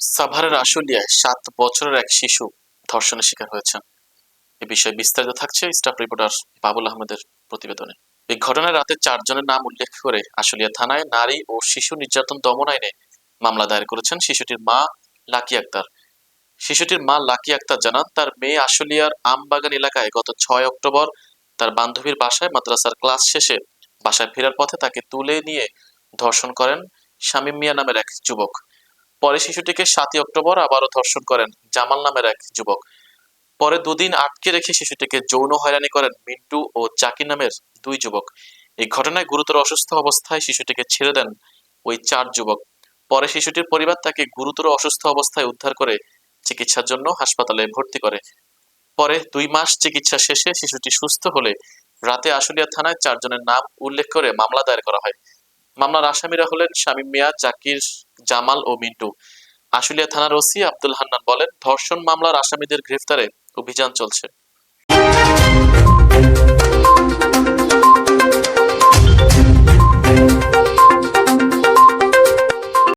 সাভারের আশুলিয়ায় সাত বছরের এক শিশু ধর্ষণের শিকার হয়েছেন। এ বিষয়ে বিস্তারিত থাকছে স্টাফ রিপোর্টার বাবুল আহমেদের প্রতিবেদনে। এই ঘটনায় রাতে চারজনের নাম উল্লেখ করে আশুলিয়া থানায় নারী ও শিশু নির্যাতন দমন আইনে মামলা দায়ের করেছেন শিশুটির মা লাকি আক্তার। শিশুটির মা লাকি আক্তার জানান, তার মেয়ে আশুলিয়ার আমবাগান এলাকায় গত ছয় অক্টোবর তার বান্ধবীর বাসায় মাদ্রাসার ক্লাস শেষে বাসায় ফেরার পথে তাকে তুলে নিয়ে ধর্ষণ করেন শামীম মিয়া নামের এক যুবক। পরে শিশুটিকে সাতই অক্টোবর আবারও ধর্ষণ করেন জামাল নামের এক যুবক। পরে দুদিন আটকে রেখে শিশুটিকে যৌন হয়রানি করেন মিন্টু ও জাকির নামের দুই যুবক। এই ঘটনায় গুরুতর অসুস্থ অবস্থায় শিশুটিকে ছেড়ে দেন ওই চার যুবক। পরে শিশুটির পরিবার তাকে গুরুতর অসুস্থ অবস্থায় উদ্ধার করে চিকিৎসার জন্য হাসপাতালে ভর্তি করে। পরে দুই মাস চিকিৎসা শেষে শিশুটি সুস্থ হলে রাতে আশুলিয়া থানায় চারজনের নাম উল্লেখ করে মামলা দায়ের করা হয়। মামলার আসামিরা হলেন শামীম মিয়া, জাকির, জামাল ও মিন্টু। আশুলিয়া থানার ওসি আব্দুল হান্নান বলেন, ধর্ষণ মামলার আসামিদের গ্রেফতারে অভিযান চলছে।